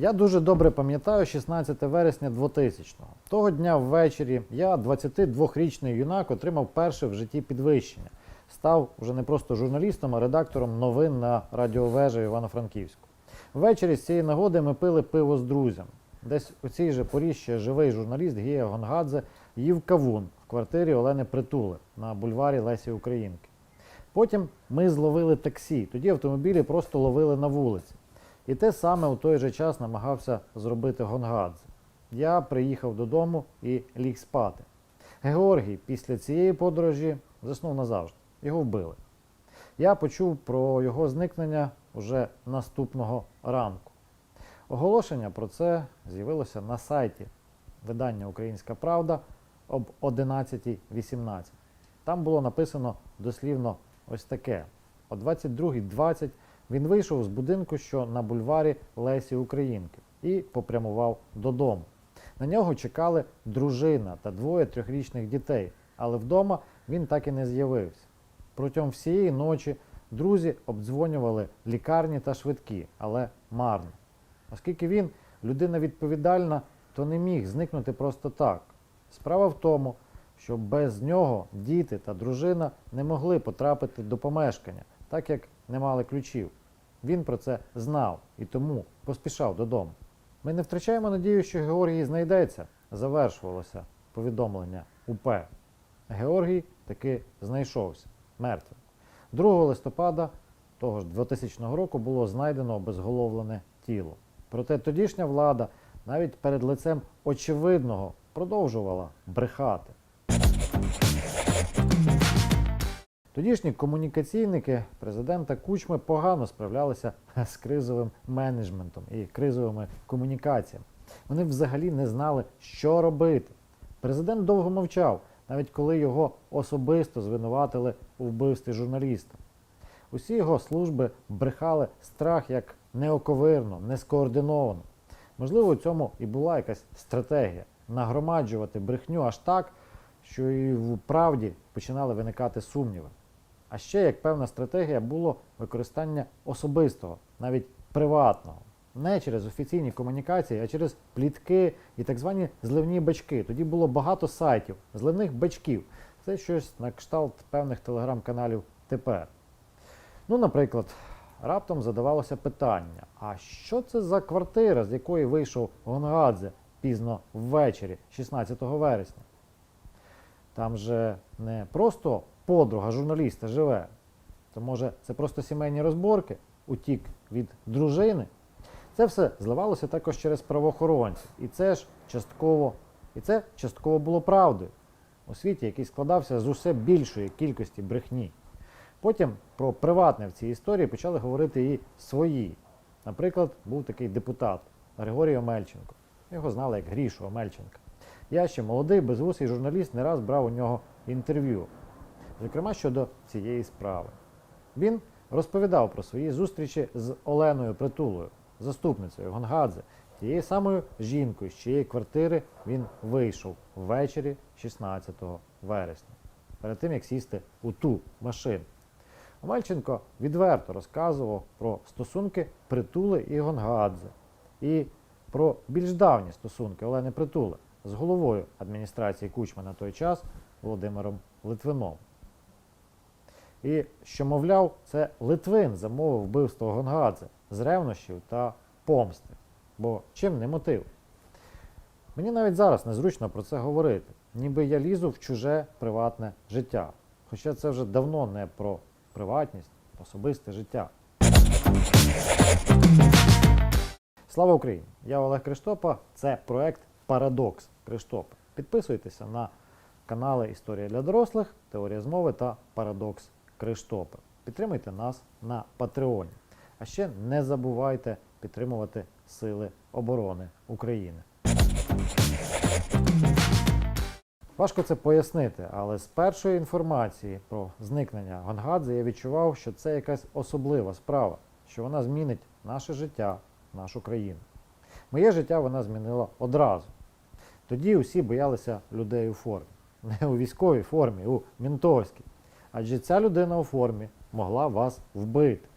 Я дуже добре пам'ятаю 16 вересня 2000-го. Того дня ввечері я, 22-річний юнак, отримав перше в житті підвищення. Став вже не просто журналістом, а редактором новин на радіовежі Івано-Франківську. Ввечері з цієї нагоди ми пили пиво з друзями. Десь у цій же порі ще живий журналіст Гія Гонгадзе їв кавун в квартирі Олени Притули на бульварі Лесі Українки. Потім ми зловили таксі. Тоді автомобілі просто ловили на вулиці. І те саме у той же час намагався зробити Гонгадзе. Я приїхав додому і ліг спати. Георгій після цієї подорожі заснув назавжди. Його вбили. Я почув про його зникнення уже наступного ранку. Оголошення про це з'явилося на сайті видання Українська Правда об 11.18. Там було написано дослівно ось таке: о 22.20 він вийшов з будинку, що на бульварі Лесі Українки, і попрямував додому. На нього чекали дружина та двоє трьохрічних дітей, але вдома він так і не з'явився. Протягом всієї ночі друзі обдзвонювали лікарні та швидкі, але марно. Оскільки він людина відповідальна, то не міг зникнути просто так. Справа в тому, що без нього діти та дружина не могли потрапити до помешкання, так як не мали ключів. Він про це знав і тому поспішав додому. Ми не втрачаємо надію, що Георгій знайдеться, завершувалося повідомлення УП. Георгій таки знайшовся мертвим. 2 листопада того ж 2000 року було знайдено обезголовлене тіло. Проте тодішня влада навіть перед лицем очевидного продовжувала брехати. Тодішні комунікаційники президента Кучми погано справлялися з кризовим менеджментом і кризовими комунікаціями. Вони взагалі не знали, що робити. Президент довго мовчав, навіть коли його особисто звинуватили у вбивстві журналіста. Усі його служби брехали страх як неоковирно, нескоординовано. Можливо, у цьому і була якась стратегія нагромаджувати брехню аж так, що і в правді починали виникати сумніви. А ще як певна стратегія було використання особистого, навіть приватного. Не через офіційні комунікації, а через плітки і так звані зливні бачки. Тоді було багато сайтів, зливних бачків. Це щось на кшталт певних телеграм-каналів тепер. Ну, наприклад, раптом задавалося питання: а що це за квартира, з якої вийшов Гонгадзе пізно ввечері, 16 вересня? Там же не просто подруга журналіста живе, то може це просто сімейні розборки, утік від дружини. Це все зливалося також через правоохоронців. І це ж частково, і це частково було правдою у світі, який складався з усе більшої кількості брехні. Потім про приватне в цій історії почали говорити і свої. Наприклад, був такий депутат Григорій Омельченко. Його знали як Грішу Омельченка. Я ще молодий, безвусий журналіст не раз брав у нього інтерв'ю, зокрема щодо цієї справи. Він розповідав про свої зустрічі з Оленою Притулою, заступницею Гонгадзе, тією самою жінкою, з чиєї квартири він вийшов ввечері 16 вересня, перед тим як сісти у ту машину. Омельченко відверто розказував про стосунки Притули і Гонгадзе і про більш давні стосунки Олени Притули з головою адміністрації Кучма на той час Володимиром Литвином. І що, мовляв, це Литвин замовив вбивство Гонгадзе з ревнощів та помсти. Бо чим не мотив? Мені навіть зараз незручно про це говорити, ніби я лізу в чуже приватне життя. Хоча це вже давно не про приватність, особисте життя. Слава Україні! Я Олег Криштопа. Це проект Парадокс Криштопа. Підписуйтеся на канали Історія для дорослих, Теорія змови та Парадокс Криштопа. Підтримуйте нас на Патреоні. А ще не забувайте підтримувати Сили оборони України. Важко це пояснити, але з першої інформації про зникнення Гонгадзе я відчував, що це якась особлива справа, що вона змінить наше життя, нашу країну. Моє життя вона змінила одразу. Тоді усі боялися людей у формі. Не у військовій формі, у мінтовській. Адже ця людина у формі могла вас вбити.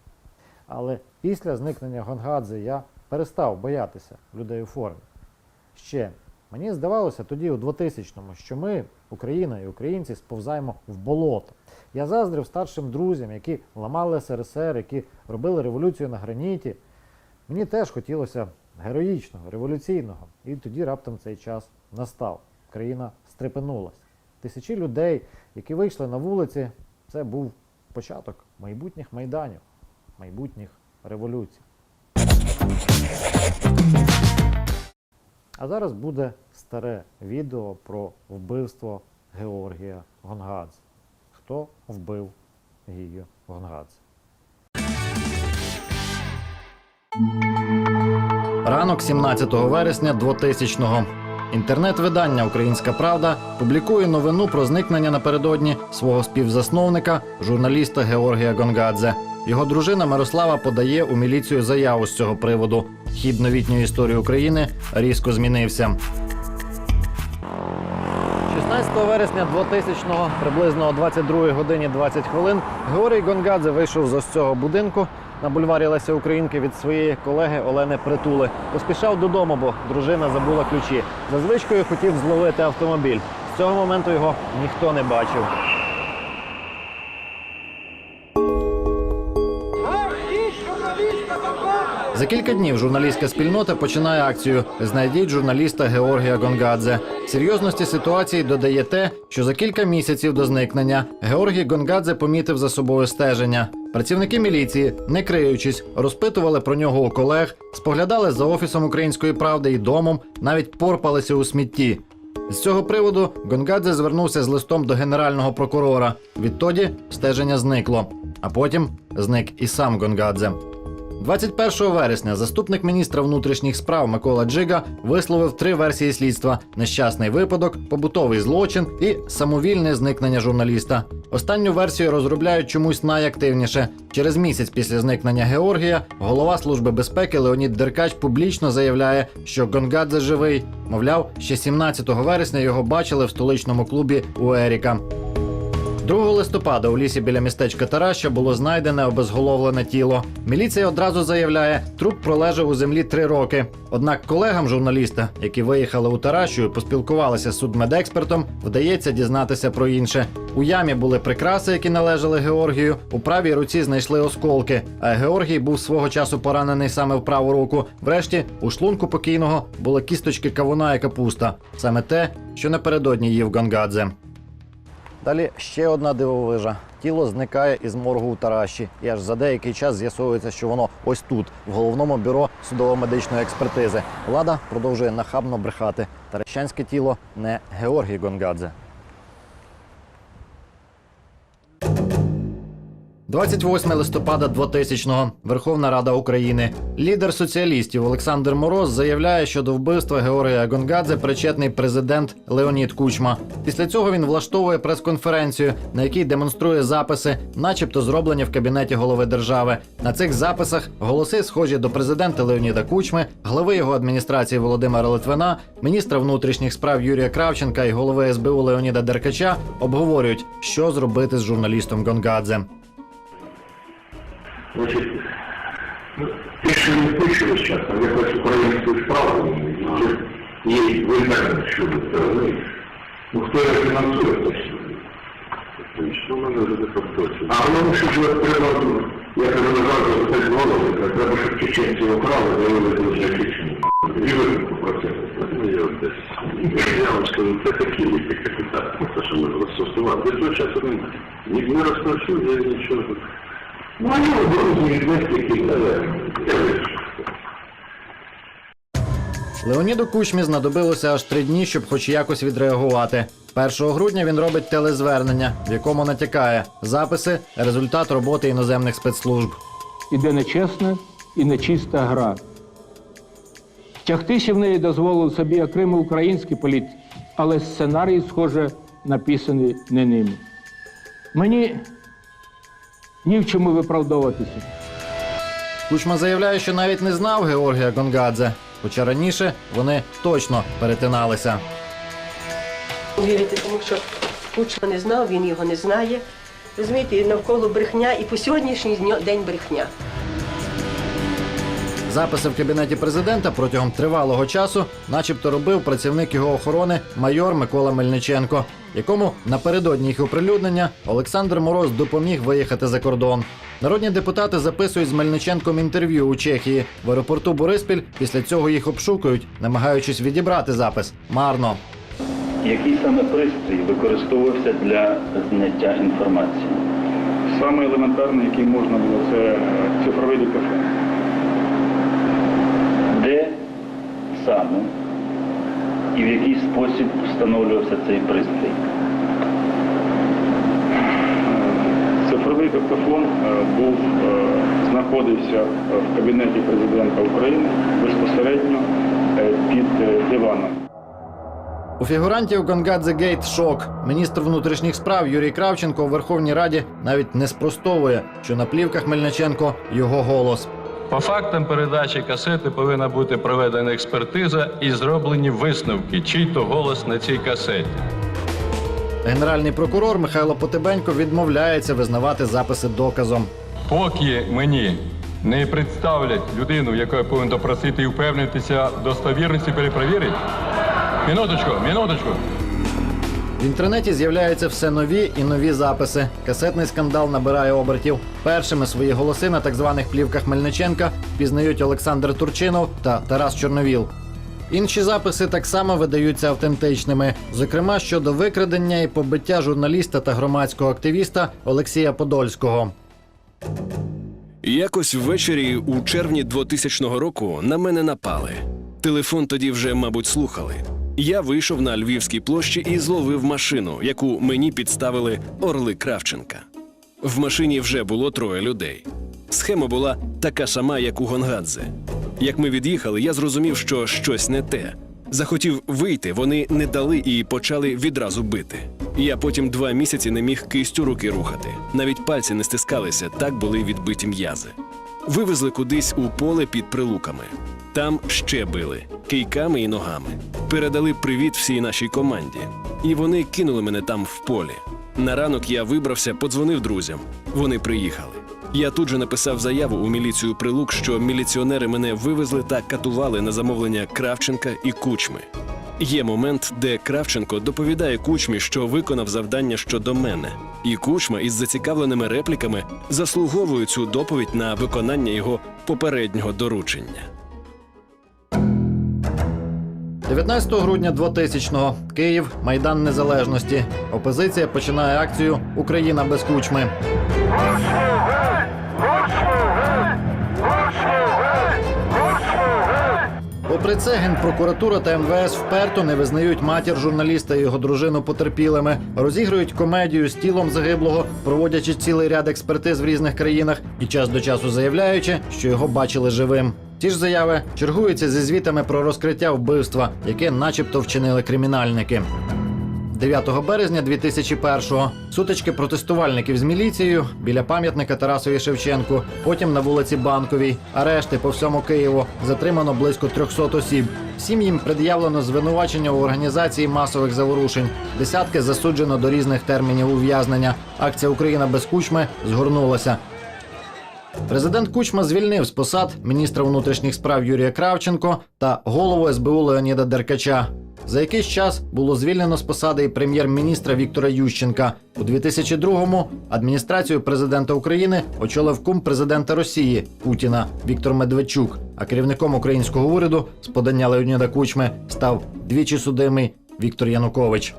Але після зникнення Гонгадзе я перестав боятися людей у формі. Ще мені здавалося тоді, у 2000-му, що ми, Україна і українці, сповзаємо в болото. Я заздрив старшим друзям, які ламали СРСР, які робили революцію на граніті. Мені теж хотілося героїчного, революційного. І тоді раптом цей час настав. Країна стрепенулась. Тисячі людей, які вийшли на вулиці, це був початок майбутніх майданів, майбутніх революцій. А зараз буде старе відео про вбивство Георгія Гонгадзе. Хто вбив Гію Гонгадзе? Ранок 17 вересня 2000-го. Інтернет-видання Українська Правда публікує новину про зникнення напередодні свого співзасновника, журналіста Георгія Гонгадзе. Його дружина Мирослава подає у міліцію заяву з цього приводу. Хід новітньої історії України різко змінився. 16 вересня 2000-го, приблизно о 22 годині 20 хвилин, Георгій Гонгадзе вийшов з ось цього будинку на бульварі Леся Українки від своєї колеги Олени Притули. Поспішав додому, бо дружина забула ключі. За звичкою хотів зловити автомобіль. З цього моменту його ніхто не бачив. За кілька днів журналістська спільнота починає акцію Знайдіть журналіста Георгія Гонгадзе. Серйозності ситуації додає те, що за кілька місяців до зникнення Георгій Гонгадзе помітив за собою стеження. Працівники міліції, не криючись, розпитували про нього у колег, споглядали за офісом української правди і домом, навіть порпалися у смітті. З цього приводу Гонгадзе звернувся з листом до генерального прокурора. Відтоді стеження зникло, а потім зник і сам Гонгадзе. 21 вересня заступник міністра внутрішніх справ Микола Джига висловив три версії слідства: нещасний випадок, побутовий злочин і самовільне зникнення журналіста. Останню версію розробляють чомусь найактивніше. Через місяць після зникнення Георгія голова служби безпеки Леонід Деркач публічно заявляє, що Гонгадзе живий. Мовляв, ще 17 вересня його бачили в столичному клубі у Еріка. 2 листопада у лісі біля містечка Тараща було знайдене обезголовлене тіло. Міліція одразу заявляє, труп пролежав у землі три роки. Однак колегам журналіста, які виїхали у Таращу і поспілкувалися з судмедекспертом, вдається дізнатися про інше. У ямі були прикраси, які належали Георгію. У правій руці знайшли осколки. А Георгій був свого часу поранений саме в праву руку. Врешті, у шлунку покійного були кісточки кавуна і капуста. Саме те, що напередодні їв Гонгадзе. Далі ще одна дивовижа. Тіло зникає із моргу у Тараші, і аж за деякий час з'ясовується, що воно ось тут, в головному бюро судово-медичної експертизи. Влада продовжує нахабно брехати. Таращанське тіло не Георгій Гонгадзе. 28 листопада 2000-го. Верховна Рада України. Лідер соціалістів Олександр Мороз заявляє, що до вбивства Георгія Гонгадзе причетний президент Леонід Кучма. Після цього він влаштовує прес-конференцію, на якій демонструє записи, начебто зроблені в кабінеті голови держави. На цих записах голоси схожі до президента Леоніда Кучми, глави його адміністрації Володимира Литвина, міністра внутрішніх справ Юрія Кравченка і голови СБУ Леоніда Деркача обговорюють, що зробити з журналістом Гонгадзе. Значит, ну, пишем не пишем сейчас, а якось українською справою, є в інтернет щодо цього. ну, Ну, хто його фінансує, точно. Що в мене вже точно? А воно що ж треба, я кажу, назад, запитати голови, треба, щоб чеченці украли, виявили дуже Чечню. І виникнув процес. Ну, я. Я вам скажу, це такі ліки капітали, те, що ми розсосувати. До цього часу. Ні, не розповсюджує нічого. Ну, але я вирішив. Леоніду Кучмі знадобилося аж три дні, щоб хоч якось відреагувати. 1 грудня він робить телезвернення, в якому натякає записи, результат роботи іноземних спецслужб. іде нечесна і нечиста гра. Тягтися в неї дозволив собі окремий український політик, але сценарій, схоже, написаний не ними. Мені ні в чому виправдовуватися. Кучма заявляє, що навіть не знав Георгія Гонгадзе, хоча раніше вони точно перетиналися. Вірити, тому що Кучма не знав, він його не знає. Розумієте, навколо брехня, і по сьогоднішній день брехня. Записи в кабінеті президента протягом тривалого часу, начебто, робив працівник його охорони майор Микола Мельниченко, якому напередодні їх оприлюднення Олександр Мороз допоміг виїхати за кордон. Народні депутати записують з Мельниченком інтерв'ю у Чехії в аеропорту Бориспіль. Після цього їх обшукують, намагаючись відібрати запис. Марно. Який саме пристрій використовувався для зняття інформації? Саме елементарний, який можна було, це цифровий диктофон. Де саме і в який спосіб встановлювався цей пристрій? Цифровий диктофон е, був, е, знаходився в кабінеті президента України безпосередньо е, під диваном. У фігурантів Гонгадзе Гейт шок. Міністр внутрішніх справ Юрій Кравченко у Верховній Раді навіть не спростовує, що на плівках Мельниченко його голос. По фактам передачі касети повинна бути проведена експертиза і зроблені висновки, чий то голос на цій касеті. Генеральний прокурор Михайло Потебенько відмовляється визнавати записи доказом. Поки мені не представлять людину, яку я повинен допросити і впевнитися в достовірності перепровірить. Минуточку, минуточку. В інтернеті з'являються все нові і нові записи. Касетний скандал набирає обертів. Першими свої голоси на так званих плівках Мельниченка пізнають Олександр Турчинов та Тарас Чорновіл. Інші записи так само видаються автентичними, зокрема щодо викрадення і побиття журналіста та громадського активіста Олексія Подольського. Якось ввечері у червні 2000 року на мене напали. Телефон тоді вже, мабуть, слухали. Я вийшов на Львівській площі і зловив машину, яку мені підставили орли Кравченка. В машині вже було троє людей. Схема була така сама, як у Гонгадзе. Як ми від'їхали, я зрозумів, що щось не те. Захотів вийти, вони не дали і почали відразу бити. Я потім два місяці не міг кистю руки рухати. Навіть пальці не стискалися, так були відбиті м'язи. Вивезли кудись у поле під прилуками. Там ще били кийками і ногами. Передали привіт всій нашій команді. І вони кинули мене там в полі. На ранок я вибрався, подзвонив друзям. Вони приїхали. Я тут же написав заяву у міліцію прилук, що міліціонери мене вивезли та катували на замовлення Кравченка і Кучми. Є момент, де Кравченко доповідає Кучмі, що виконав завдання щодо мене, і Кучма із зацікавленими репліками заслуговує цю доповідь на виконання його попереднього доручення. 19 грудня 2000-го Київ, Майдан Незалежності. Опозиція починає акцію Україна без кучми. Попри це, генпрокуратура та МВС вперто не визнають матір журналіста і його дружину потерпілими, розігрують комедію з тілом загиблого, проводячи цілий ряд експертиз в різних країнах і час до часу заявляючи, що його бачили живим. Ті ж заяви чергуються зі звітами про розкриття вбивства, яке, начебто, вчинили кримінальники. 9 березня 2001-го сутички протестувальників з міліцією біля пам'ятника Тарасові Шевченку, потім на вулиці Банковій, арешти по всьому Києву, затримано близько 300 осіб. Всім їм пред'явлено звинувачення у організації масових заворушень. Десятки засуджено до різних термінів ув'язнення. Акція Україна без кучми згорнулася. Президент Кучма звільнив з посад міністра внутрішніх справ Юрія Кравченко та голову СБУ Леоніда Деркача. За якийсь час було звільнено з посади і прем'єр-міністра Віктора Ющенка. У 2002-му адміністрацію президента України очолив кум президента Росії Путіна Віктор Медведчук. А керівником українського уряду з подання Леоніда Кучми став двічі судимий Віктор Янукович.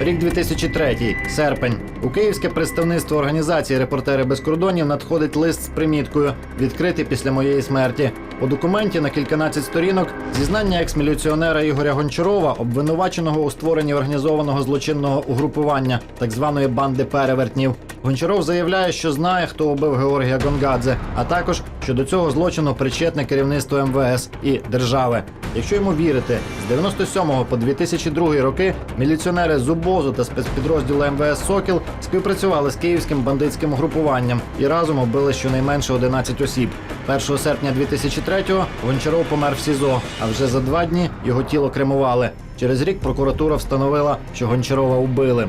Рік 2003, серпень. У київське представництво організації Репортери без кордонів надходить лист з приміткою відкритий після моєї смерті. У документі на кільканадцять сторінок зізнання екс-міліціонера Ігоря Гончарова, обвинуваченого у створенні організованого злочинного угрупування так званої банди перевертнів. Гончаров заявляє, що знає, хто убив Георгія Гонгадзе, а також що до цього злочину причетне керівництво МВС і держави. Якщо йому вірити, з 97 по 2002 роки міліціонери з УБОЗу та спецпідрозділу МВС Сокіл співпрацювали з київським бандитським угрупуванням і разом убили щонайменше 11 осіб. 1 серпня 2003-го Гончаров помер в СІЗО, а вже за два дні його тіло кремували. Через рік прокуратура встановила, що Гончарова убили.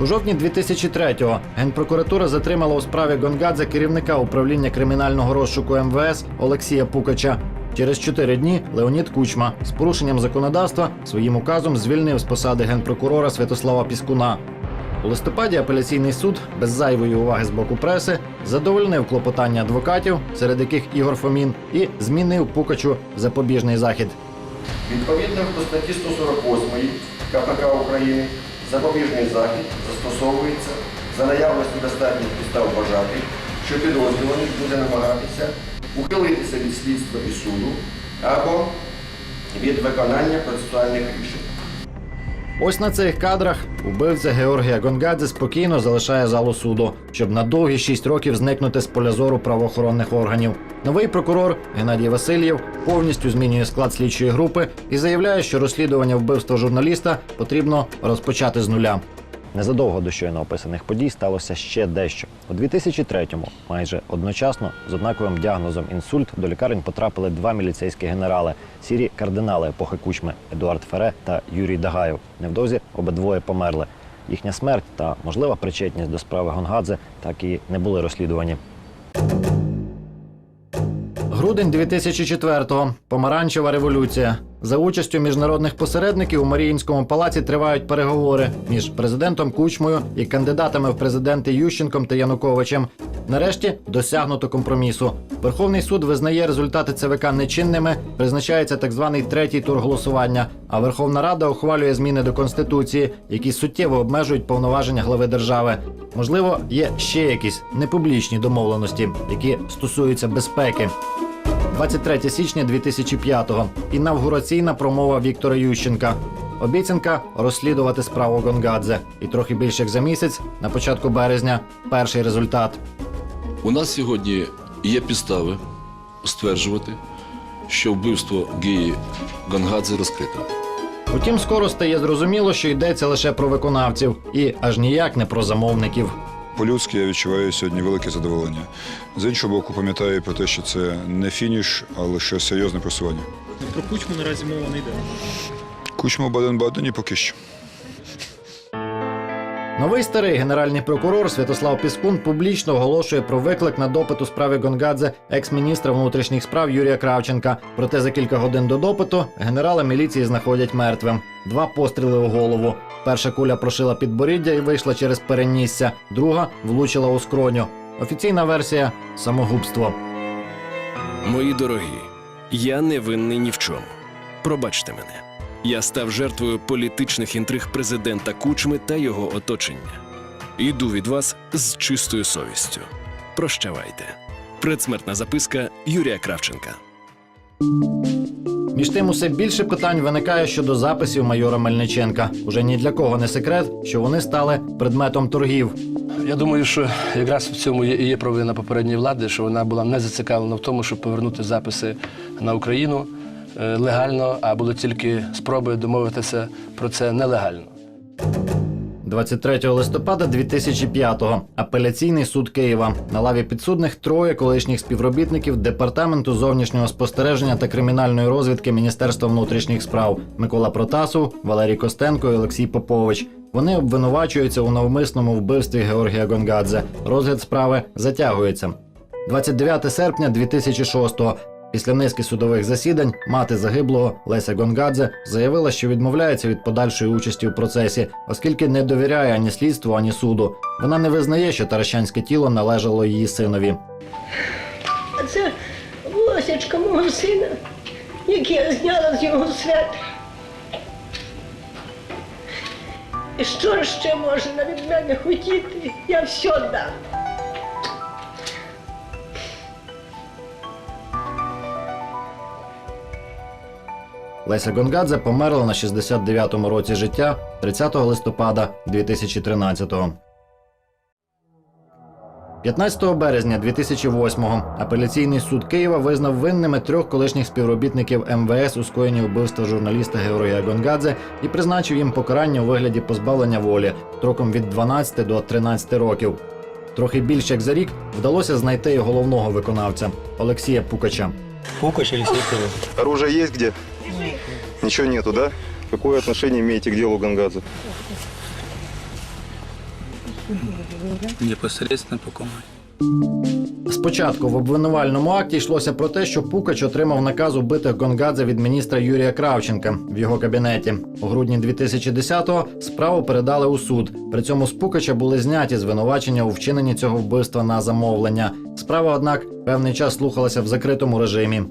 У жовтні 2003-го Генпрокуратура затримала у справі Гонгадзе керівника управління кримінального розшуку МВС Олексія Пукача. Через чотири дні Леонід Кучма з порушенням законодавства своїм указом звільнив з посади генпрокурора Святослава Піскуна. У листопаді апеляційний суд без зайвої уваги з боку преси задовольнив клопотання адвокатів, серед яких Ігор Фомін, і змінив Пукачу запобіжний захід. Відповідно до статті 148 КПК України запобіжний захід застосовується за наявності достатніх підстав вважати, що підозрюваний буде намагатися ухилитися від слідства і суду або від виконання процесуальних рішень. Ось на цих кадрах убивця Георгія Гонгадзе спокійно залишає залу суду, щоб на довгі шість років зникнути з поля зору правоохоронних органів. Новий прокурор Геннадій Васильєв повністю змінює склад слідчої групи і заявляє, що розслідування вбивства журналіста потрібно розпочати з нуля. Незадовго до щойно описаних подій сталося ще дещо. У 2003-му, майже одночасно, з однаковим діагнозом інсульт до лікарень потрапили два міліцейські генерали, сірі кардинали епохи кучми Едуард Фере та Юрій Дагаєв. Невдовзі обидвоє померли. Їхня смерть та можлива причетність до справи Гонгадзе так і не були розслідувані. Грудень 2004-го. Помаранчева революція. За участю міжнародних посередників у Маріїнському палаці тривають переговори між президентом Кучмою і кандидатами в президенти Ющенком та Януковичем. Нарешті досягнуто компромісу. Верховний суд визнає результати ЦВК нечинними, призначається так званий третій тур голосування. А Верховна Рада ухвалює зміни до конституції, які суттєво обмежують повноваження глави держави. Можливо, є ще якісь непублічні домовленості, які стосуються безпеки. 23 січня 2005-го. Інавгураційна промова Віктора Ющенка. Обіцянка розслідувати справу Гонгадзе. І трохи більше як за місяць, на початку березня, перший результат. У нас сьогодні є підстави стверджувати, що вбивство Гії Гангадзе розкрито. Утім, скоро стає зрозуміло, що йдеться лише про виконавців, і аж ніяк не про замовників. По-людськи я відчуваю сьогодні велике задоволення. З іншого боку, пам'ятаю про те, що це не фініш, а лише серйозне просування. Про кучму наразі мова не йде. Кучмо Баден Бадені поки що. Новий старий генеральний прокурор Святослав Піскун публічно оголошує про виклик на допит у справі Гонгадзе екс-міністра внутрішніх справ Юрія Кравченка. Проте за кілька годин до допиту генерала міліції знаходять мертвим. Два постріли у голову. Перша куля прошила підборіддя і вийшла через перенісся, друга влучила у скроню. Офіційна версія самогубство. Мої дорогі, я не винний ні в чому. Пробачте мене. Я став жертвою політичних інтриг президента Кучми та його оточення. Іду від вас з чистою совістю. Прощавайте. Предсмертна записка Юрія Кравченка. Між тим, усе більше питань виникає щодо записів майора Мельниченка. Уже ні для кого не секрет, що вони стали предметом торгів. Я думаю, що якраз в цьому і є провина попередньої влади, що вона була не зацікавлена в тому, щоб повернути записи на Україну е, легально, а були тільки спроби домовитися про це нелегально. 23 листопада 2005-го. Апеляційний суд Києва. На лаві підсудних троє колишніх співробітників Департаменту зовнішнього спостереження та кримінальної розвідки Міністерства внутрішніх справ Микола Протасов, Валерій Костенко і Олексій Попович. Вони обвинувачуються у навмисному вбивстві Георгія Гонгадзе. Розгляд справи затягується. 29 серпня 2006-го. Після низки судових засідань мати загиблого Леся Гонгадзе заявила, що відмовляється від подальшої участі у процесі, оскільки не довіряє ані слідству, ані суду. Вона не визнає, що таращанське тіло належало її синові. А це волосячка мого сина, яке я зняла з його свят. І що ще можна від мене хотіти? Я все дам. Леся Гонгадзе померла на 69-му році життя 30 листопада 2013-го. 15 березня 2008-го апеляційний суд Києва визнав винними трьох колишніх співробітників МВС у скоєнні вбивства журналіста Георгія Гонгадзе і призначив їм покарання у вигляді позбавлення волі строком від 12 до 13 років. Трохи більше як за рік вдалося знайти і головного виконавця Олексія Пукача. Пукач или Оружие есть где? Ничего нету, да? Какое отношение имеете к делу Гангадзе? Непосредственно по команді. Спочатку в обвинувальному акті йшлося про те, що Пукач отримав наказ убити Гонгадзе від міністра Юрія Кравченка в його кабінеті. У грудні 2010-го справу передали у суд. При цьому з Пукача були зняті звинувачення у вчиненні цього вбивства на замовлення. Справа, однак, певний час слухалася в закритому режимі.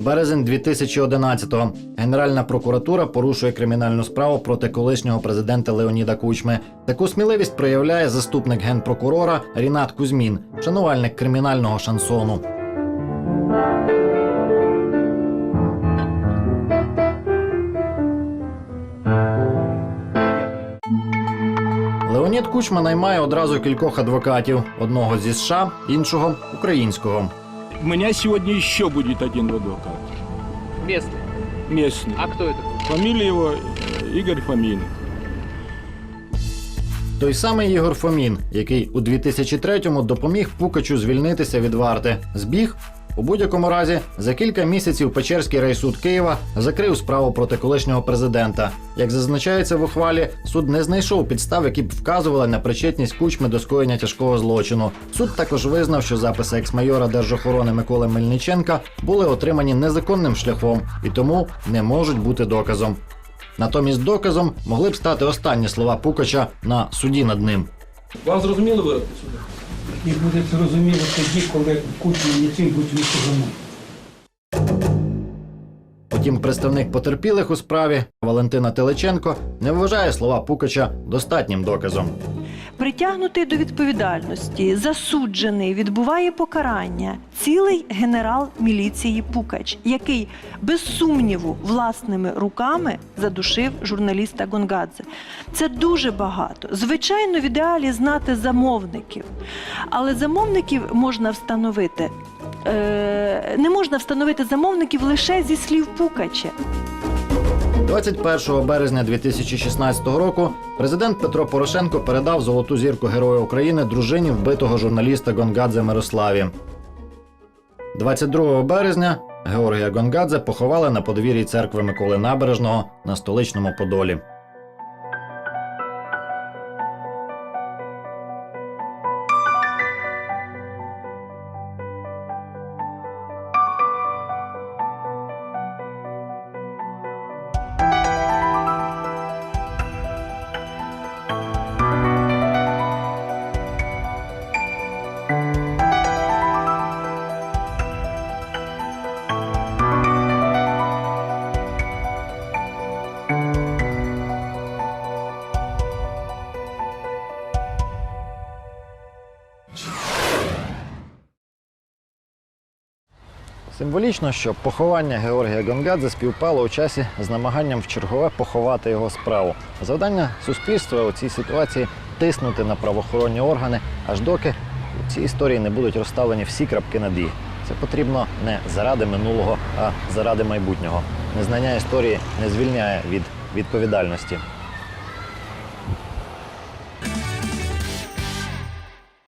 Березень 2011-го. Генеральна прокуратура порушує кримінальну справу проти колишнього президента Леоніда Кучми. Таку сміливість проявляє заступник генпрокурора Рінат Кузьмін, шанувальник кримінального шансону. Леонід Кучма наймає одразу кількох адвокатів: одного зі США, іншого українського. У меня сегодня еще будет один адвокат. Местный. Местный. А кто это? Фамилия его э, Игорь Фомин. Той самий Ігор Фомін, який у 2003-му допоміг Пукачу звільнитися від варти. Збіг у будь-якому разі за кілька місяців Печерський райсуд Києва закрив справу проти колишнього президента. Як зазначається в ухвалі, суд не знайшов підстав, які б вказували на причетність кучми до скоєння тяжкого злочину. Суд також визнав, що записи екс-майора держохорони Миколи Мельниченка були отримані незаконним шляхом і тому не можуть бути доказом. Натомість доказом могли б стати останні слова Пукача на суді над ним. Вам зрозуміли вирок суду? І буде зрозуміло тоді, коли Кучмі не цим Утім, представник потерпілих у справі Валентина Телеченко не вважає слова Пукача достатнім доказом. Притягнутий до відповідальності, засуджений, відбуває покарання цілий генерал міліції Пукач, який без сумніву власними руками задушив журналіста Гонгадзе. Це дуже багато. Звичайно, в ідеалі знати замовників, але замовників можна встановити. Е, не можна встановити замовників лише зі слів Пукача. 21 березня 2016 року президент Петро Порошенко передав золоту зірку Героя України дружині вбитого журналіста Гонгадзе Мирославі. 22 березня Георгія Гонгадзе поховали на подвір'ї церкви Миколи Набережного на столичному Подолі. Символічно, що поховання Георгія Гонгадзе співпало у часі з намаганням вчергове поховати його справу. Завдання суспільства у цій ситуації тиснути на правоохоронні органи, аж доки у цій історії не будуть розставлені всі крапки над «і». Це потрібно не заради минулого, а заради майбутнього. Незнання історії не звільняє від відповідальності.